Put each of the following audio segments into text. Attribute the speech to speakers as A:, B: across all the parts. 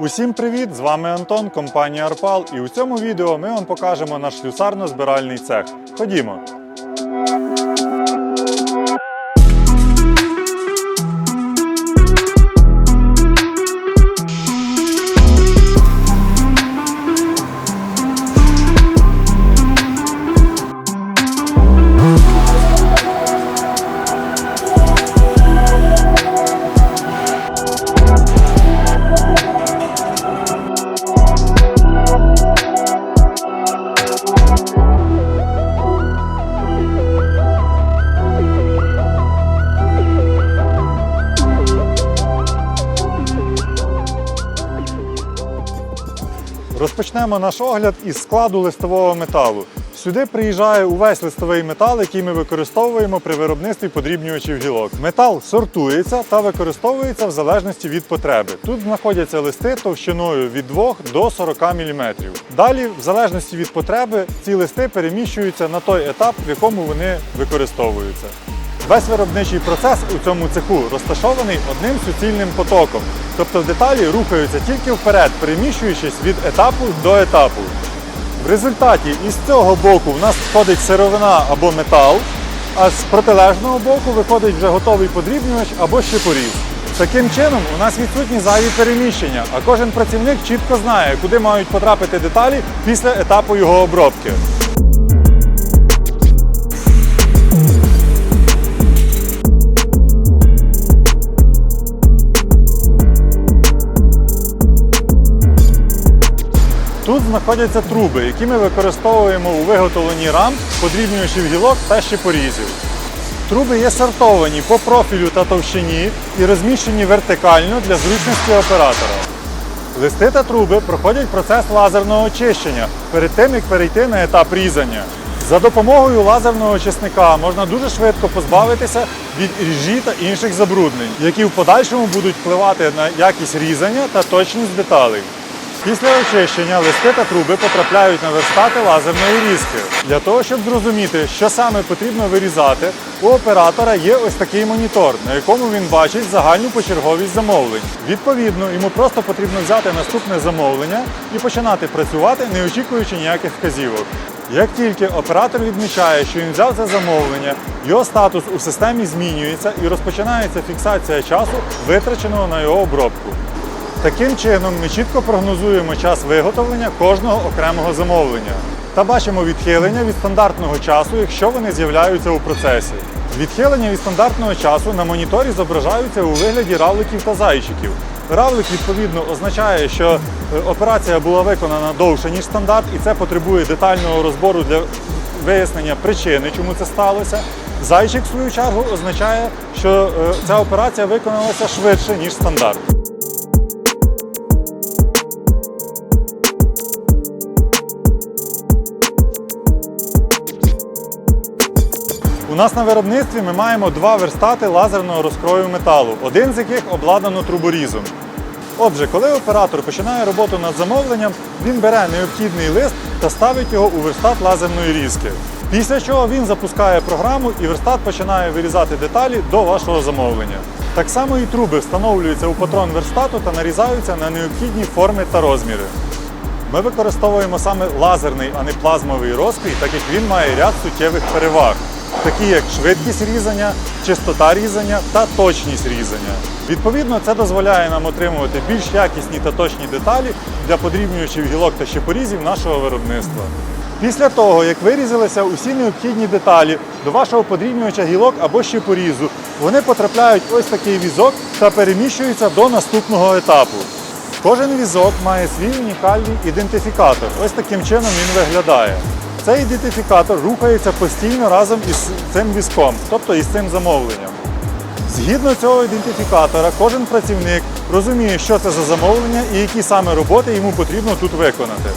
A: Усім привіт! З вами Антон, компанія Арпал. І у цьому відео ми вам покажемо наш слюсарно-збиральний цех. Ходімо! Розпочнемо наш огляд із складу листового металу. Сюди приїжджає увесь листовий метал, який ми використовуємо при виробництві подрібнювачів гілок. Метал сортується та використовується в залежності від потреби. Тут знаходяться листи товщиною від 2 до 40 мм. Далі, в залежності від потреби, ці листи переміщуються на той етап, в якому вони використовуються. Весь виробничий процес у цьому цеху розташований одним суцільним потоком, тобто деталі рухаються тільки вперед, переміщуючись від етапу до етапу. В результаті із цього боку в нас входить сировина або метал, а з протилежного боку виходить вже готовий подрібнювач або щепоріз. Таким чином, у нас відсутні зайві переміщення, а кожен працівник чітко знає, куди мають потрапити деталі після етапу його обробки. Тут знаходяться труби, які ми використовуємо у виготовленні рам, подрібнювачів гілок та щепорізів. Труби є сортовані по профілю та товщині і розміщені вертикально для зручності оператора. Листи та труби проходять процес лазерного очищення перед тим, як перейти на етап різання. За допомогою лазерного очисника можна дуже швидко позбавитися від ріжі та інших забруднень, які в подальшому будуть впливати на якість різання та точність деталей. Після очищення листи та труби потрапляють на верстати лазерної різки. Для того, щоб зрозуміти, що саме потрібно вирізати, у оператора є ось такий монітор, на якому він бачить загальну почерговість замовлень. Відповідно, йому просто потрібно взяти наступне замовлення і починати працювати, не очікуючи ніяких вказівок. Як тільки оператор відмічає, що він взяв це замовлення, його статус у системі змінюється і розпочинається фіксація часу, витраченого на його обробку. Таким чином ми чітко прогнозуємо час виготовлення кожного окремого замовлення та бачимо відхилення від стандартного часу, якщо вони з'являються у процесі. Відхилення від стандартного часу на моніторі зображаються у вигляді равликів та зайчиків. Равлик відповідно означає, що е, операція була виконана довше, ніж стандарт, і це потребує детального розбору для вияснення причини, чому це сталося. Зайчик, в свою чергу, означає, що е, ця операція виконалася швидше, ніж стандарт. Нас на виробництві ми маємо два верстати лазерного розкрою металу, один з яких обладнано труборізом. Отже, коли оператор починає роботу над замовленням, він бере необхідний лист та ставить його у верстат лазерної різки. Після чого він запускає програму і верстат починає вирізати деталі до вашого замовлення. Так само і труби встановлюються у патрон верстату та нарізаються на необхідні форми та розміри. Ми використовуємо саме лазерний, а не плазмовий розкрій, так як він має ряд суттєвих переваг, такі як швидкість різання, чистота різання та точність різання. Відповідно, це дозволяє нам отримувати більш якісні та точні деталі для подрібнювачів гілок та щепорізів нашого виробництва. Після того, як вирізалися усі необхідні деталі до вашого подрібнювача гілок або щепорізу, вони потрапляють ось такий візок та переміщуються до наступного етапу. Кожен візок має свій унікальний ідентифікатор. Ось таким чином він виглядає. Цей ідентифікатор рухається постійно разом із цим візком, тобто із цим замовленням. Згідно цього ідентифікатора, кожен працівник розуміє, що це за замовлення і які саме роботи йому потрібно тут виконати.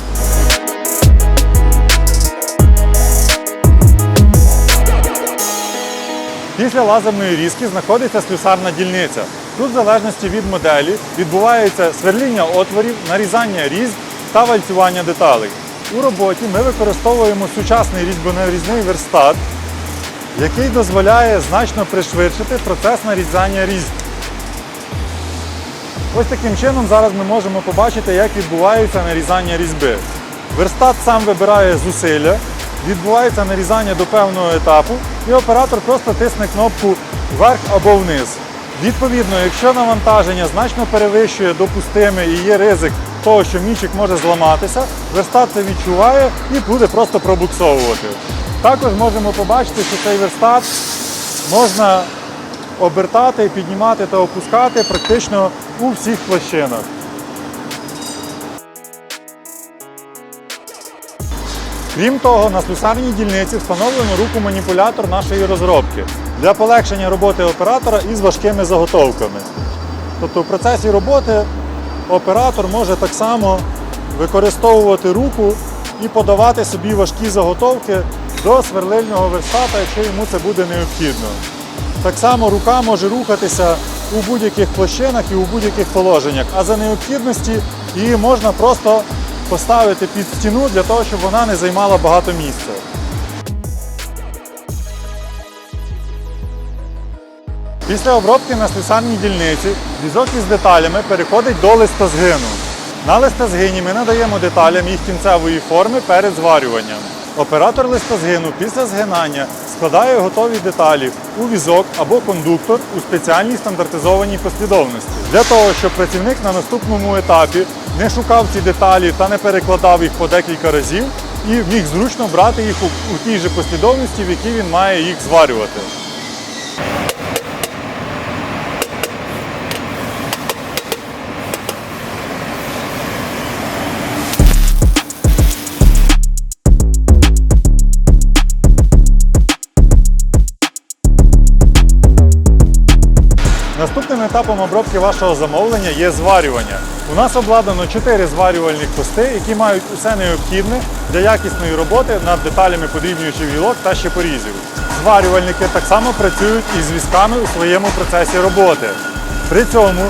A: Після лазерної різки знаходиться слюсарна дільниця. Тут, в залежності від моделі, відбувається сверління отворів, нарізання різьб та вальцювання деталей. У роботі ми використовуємо сучасний різьбонарізний верстат, який дозволяє значно пришвидшити процес нарізання різьб. Ось таким чином зараз ми можемо побачити, як відбувається нарізання різьби. Верстат сам вибирає зусилля, відбувається нарізання до певного етапу, і оператор просто тисне кнопку вверх або вниз. Відповідно, якщо навантаження значно перевищує допустиме і є ризик того, що мічик може зламатися, верстат це відчуває і буде просто пробуксовувати. Також можемо побачити, що цей верстат можна обертати, піднімати та опускати практично у всіх площинах. Крім того, на слюсарній дільниці встановлено руку-маніпулятор нашої розробки для полегшення роботи оператора із важкими заготовками. Тобто в процесі роботи оператор може так само використовувати руку і подавати собі важкі заготовки до сверлильного верстата, якщо йому це буде необхідно. Так само рука може рухатися у будь-яких площинах і у будь-яких положеннях, а за необхідності її можна просто поставити під стіну для того, щоб вона не займала багато місця. Після обробки на слюсарній дільниці візок із деталями переходить до листозгину. На листозгині ми надаємо деталям їх кінцевої форми перед зварюванням. Оператор листозгину після згинання складає готові деталі у візок або кондуктор у спеціальній стандартизованій послідовності. Для того, щоб працівник на наступному етапі не шукав ці деталі та не перекладав їх по декілька разів і міг зручно брати їх у тій же послідовності, в якій він має їх зварювати. Етапом обробки вашого замовлення є зварювання. У нас обладнано 4 зварювальних пости, які мають усе необхідне для якісної роботи над деталями подрібнюючих гілок та щепорізів. Зварювальники так само працюють із візками у своєму процесі роботи. При цьому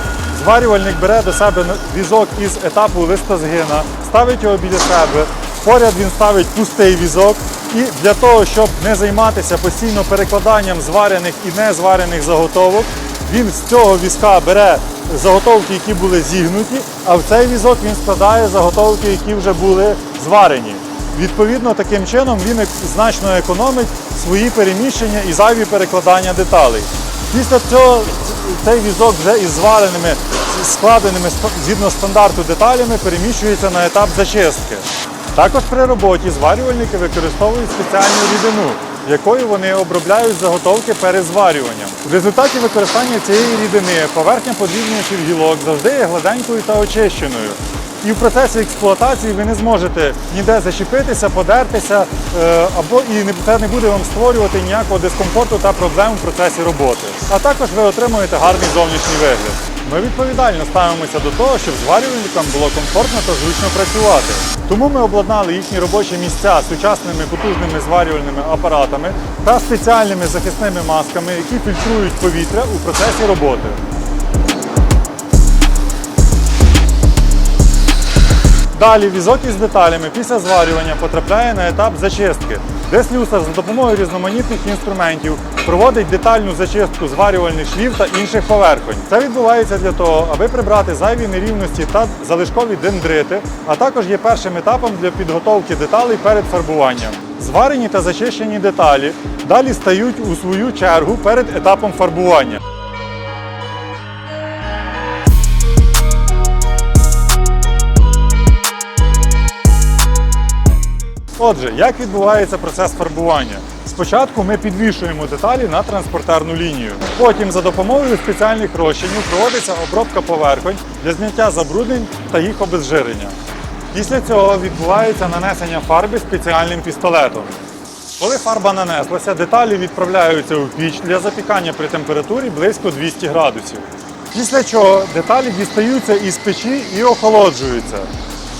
A: зварювальник бере до себе візок із етапу листозгина, ставить його біля себе, поряд він ставить пустий візок. І для того, щоб не займатися постійно перекладанням зварених і незварених заготовок, він з цього візка бере заготовки, які були зігнуті, а в цей візок він складає заготовки, які вже були зварені. Відповідно, таким чином він значно економить свої переміщення і зайві перекладання деталей. Після цього цей візок вже із звареними, складеними згідно стандарту деталями переміщується на етап зачистки. Також при роботі зварювальники використовують спеціальну рідину, якою вони обробляють заготовки перед зварюванням. В результаті використання цієї рідини поверхня подрібнюючих гілок завжди є гладенькою та очищеною. І в процесі експлуатації ви не зможете ніде зачепитися, подертися, е, або і це не буде вам створювати ніякого дискомфорту та проблем в процесі роботи. А також ви отримуєте гарний зовнішній вигляд. Ми відповідально ставимося до того, щоб зварювальникам було комфортно та зручно працювати. Тому ми обладнали їхні робочі місця сучасними потужними зварювальними апаратами та спеціальними захисними масками, які фільтрують повітря у процесі роботи. Далі візок із деталями після зварювання потрапляє на етап зачистки, де слюсар за допомогою різноманітних інструментів проводить детальну зачистку зварювальних швів та інших поверхонь. Це відбувається для того, аби прибрати зайві нерівності та залишкові дендрити, а також є першим етапом для підготовки деталей перед фарбуванням. Зварені та зачищені деталі далі стають у свою чергу перед етапом фарбування. Отже, як відбувається процес фарбування? Спочатку ми підвішуємо деталі на транспортерну лінію. Потім за допомогою спеціальних розчинів проводиться обробка поверхонь для зняття забруднень та їх обезжирення. Після цього відбувається нанесення фарби спеціальним пістолетом. Коли фарба нанеслася, деталі відправляються у піч для запікання при температурі близько 200 градусів. Після чого деталі дістаються із печі і охолоджуються.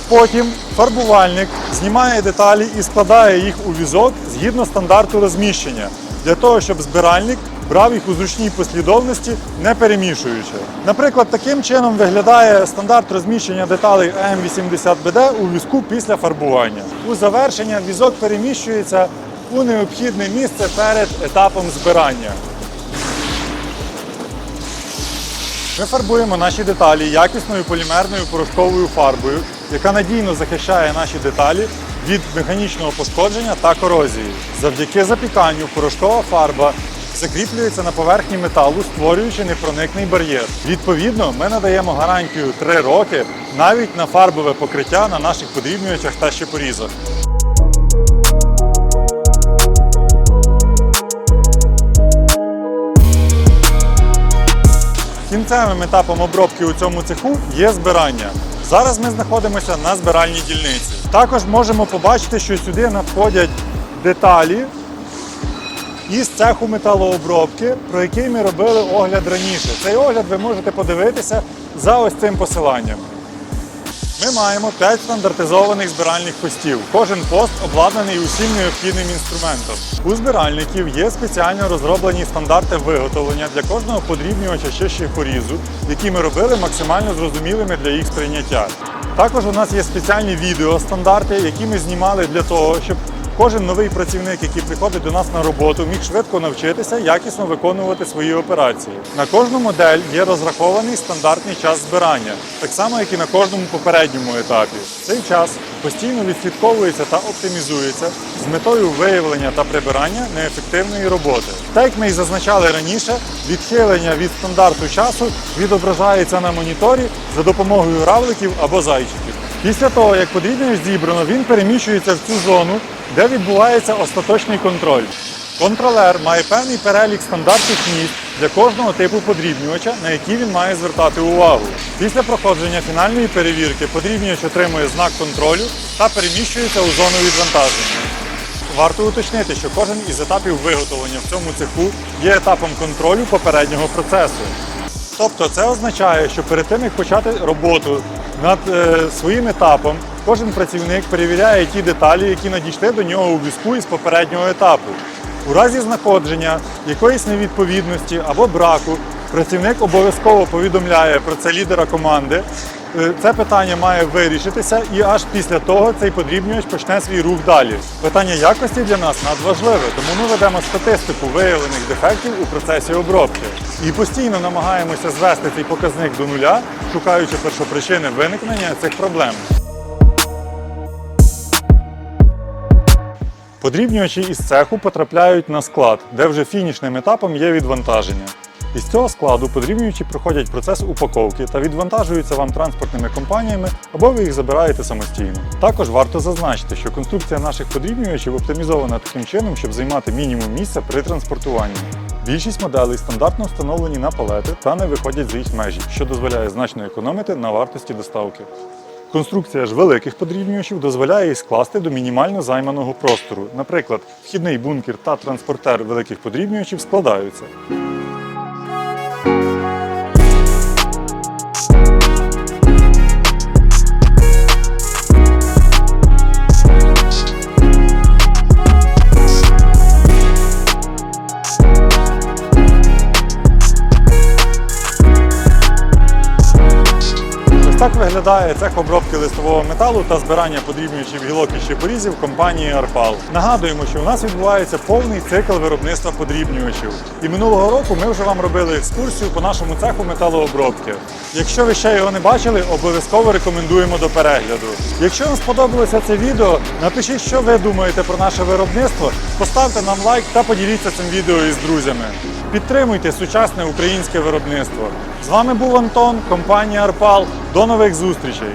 A: Потім фарбувальник знімає деталі і складає їх у візок згідно стандарту розміщення, для того, щоб збиральник брав їх у зручній послідовності, не перемішуючи. Наприклад, таким чином виглядає стандарт розміщення деталей АМ80БД у візку після фарбування. У завершення візок переміщується у необхідне місце перед етапом збирання. Ми фарбуємо наші деталі якісною полімерною порошковою фарбою, яка надійно захищає наші деталі від механічного пошкодження та корозії. Завдяки запіканню порошкова фарба закріплюється на поверхні металу, створюючи непроникний бар'єр. Відповідно, ми надаємо гарантію 3 роки навіть на фарбове покриття на наших подрібнювачах та щепорізах. Кінцевим етапом обробки у цьому цеху є збирання. Зараз ми знаходимося на збиральній дільниці. Також можемо побачити, що сюди надходять деталі із цеху металообробки, про який ми робили огляд раніше. Цей огляд ви можете подивитися за ось цим посиланням. Ми маємо 5 стандартизованих збиральних постів. Кожен пост обладнаний усім необхідним інструментом. У збиральників є спеціально розроблені стандарти виготовлення для кожного подрібнювача ще порізу, які ми робили максимально зрозумілими для їх сприйняття. Також у нас є спеціальні відеостандарти, які ми знімали для того, щоб Кожен новий працівник, який приходить до нас на роботу, міг швидко навчитися якісно виконувати свої операції. На кожну модель є розрахований стандартний час збирання, так само як і на кожному попередньому етапі. Цей час постійно відслідковується та оптимізується з метою виявлення та прибирання неефективної роботи. Так як ми і зазначали раніше, відхилення від стандарту часу відображається на моніторі за допомогою равликів або зайчиків. Після того, як подрібнювач зібрано, він переміщується в цю зону, де відбувається остаточний контроль. Контролер має певний перелік стандартних місць для кожного типу подрібнювача, на які він має звертати увагу. Після проходження фінальної перевірки подрібнювач отримує знак контролю та переміщується у зону відвантаження. Варто уточнити, що кожен із етапів виготовлення в цьому цеху є етапом контролю попереднього процесу. Тобто це означає, що перед тим як почати роботу над е, своїм етапом, кожен працівник перевіряє ті деталі, які надійшли до нього у візку із попереднього етапу. У разі знаходження якоїсь невідповідності або браку, працівник обов'язково повідомляє про це лідера команди. Е, Це питання має вирішитися, і аж після того цей подрібнювач почне свій рух далі. Питання якості для нас надважливе, тому ми ведемо статистику виявлених дефектів у процесі обробки і постійно намагаємося звести цей показник до нуля, шукаючи першопричини виникнення цих проблем. Подрібнювачі із цеху потрапляють на склад, де вже фінішним етапом є відвантаження. Із цього складу подрібнювачі проходять процес упаковки та відвантажуються вам транспортними компаніями або ви їх забираєте самостійно. Також варто зазначити, що конструкція наших подрібнювачів оптимізована таким чином, щоб займати мінімум місця при транспортуванні. Більшість моделей стандартно встановлені на палети та не виходять за їх межі, що дозволяє значно економити на вартості доставки. Конструкція ж великих подрібнювачів дозволяє їх скласти до мінімально займаного простору. Наприклад, вхідний бункер та транспортер великих подрібнювачів складаються. Так виглядає цех обробки листового металу та збирання подрібнюючих гілок і щепорізів компанії Арпал. Нагадуємо, що у нас відбувається повний цикл виробництва подрібнювачів. І минулого року ми вже вам робили екскурсію по нашому цеху металообробки. Якщо ви ще його не бачили, обов'язково рекомендуємо до перегляду. Якщо вам сподобалося це відео, напишіть, що ви думаєте про наше виробництво, поставте нам лайк та поділіться цим відео із друзями. Підтримуйте сучасне українське виробництво. З вами був Антон, компанія Арпал. До нових зустрічей!